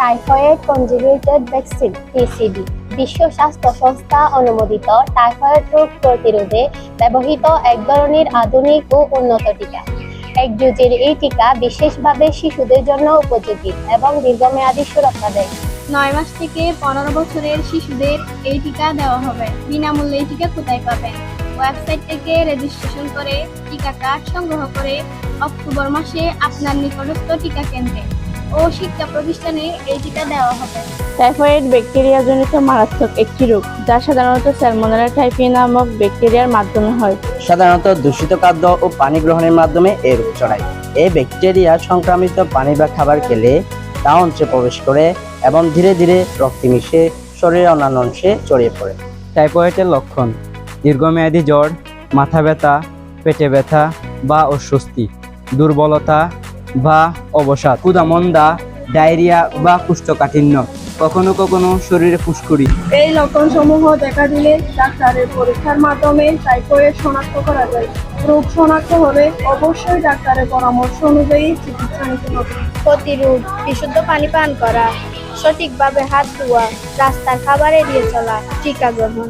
Typhoid conjugated vaccine টিসিডি বিশ্ব স্বাস্থ্য সংস্থা অনুমোদিত টাইফয়েড রোগ প্রতিরোধে ব্যবহৃত এক ধরনের আধুনিক ও উন্নত টিকা। এক ডোজের এই টিকা বিশেষভাবে শিশুদের জন্য উপযোগী এবং দীর্ঘমেয়াদী সুরক্ষা দেয়। নয় মাস থেকে পনেরো বছরের শিশুদের এই টিকা দেওয়া হবে। বিনামূল্যে এই টিকা কোথায় পাবেন? ওয়েবসাইট থেকে রেজিস্ট্রেশন করে টিকা কার্ড সংগ্রহ করে অক্টোবর মাসে আপনার নিকটস্থ টিকা কেন্দ্রে। ও শিক্ষা প্রতিষ্ঠানে এই টিকা দেওয়া হবে। টাইফয়েড ব্যাকটেরিয়াজনিত মারাত্মক একটি রোগ যা সাধারণত স্যালমোনেলা টাইফি নামক ব্যাকটেরিয়ার মাধ্যমে হয়। সাধারণত দূষিত খাদ্য ও পানি গ্রহণের মাধ্যমে এ রোগ ছড়ায়। এই ব্যাকটেরিয়া সংক্রামিত পানি বা খাবার খেলে তা অংশে প্রবেশ করে এবং ধীরে ধীরে রক্তে মিশে শরীরের অন্যান্য অংশে ছড়িয়ে পড়ে। টাইফয়েডের লক্ষণ দীর্ঘমেয়াদী জ্বর মাথা ব্যথা পেটে ব্যথা বা অস্বস্তি দুর্বলতা বা অবসাদ। ক্ষুধামন্দা ডায়রিয়া বা কুষ্ঠকাঠিন্য। কখনো কখনো শরীরে ফুসকুড়ি। এই লক্ষণসমূহ দেখা দিলে ডাক্তারের পরীক্ষার মাধ্যমে টাইফয়েড শনাক্ত করা যায়। রোগ শনাক্ত হলে অবশ্যই ডাক্তারের পরামর্শ অনুযায়ী চিকিৎসা নিতে হবে। প্রতিরোধ বিশুদ্ধ পানি পান করা সঠিকভাবে হাত ধোয়া রাস্তার খাবার এড়িয়ে চলা টিকা গ্রহণ।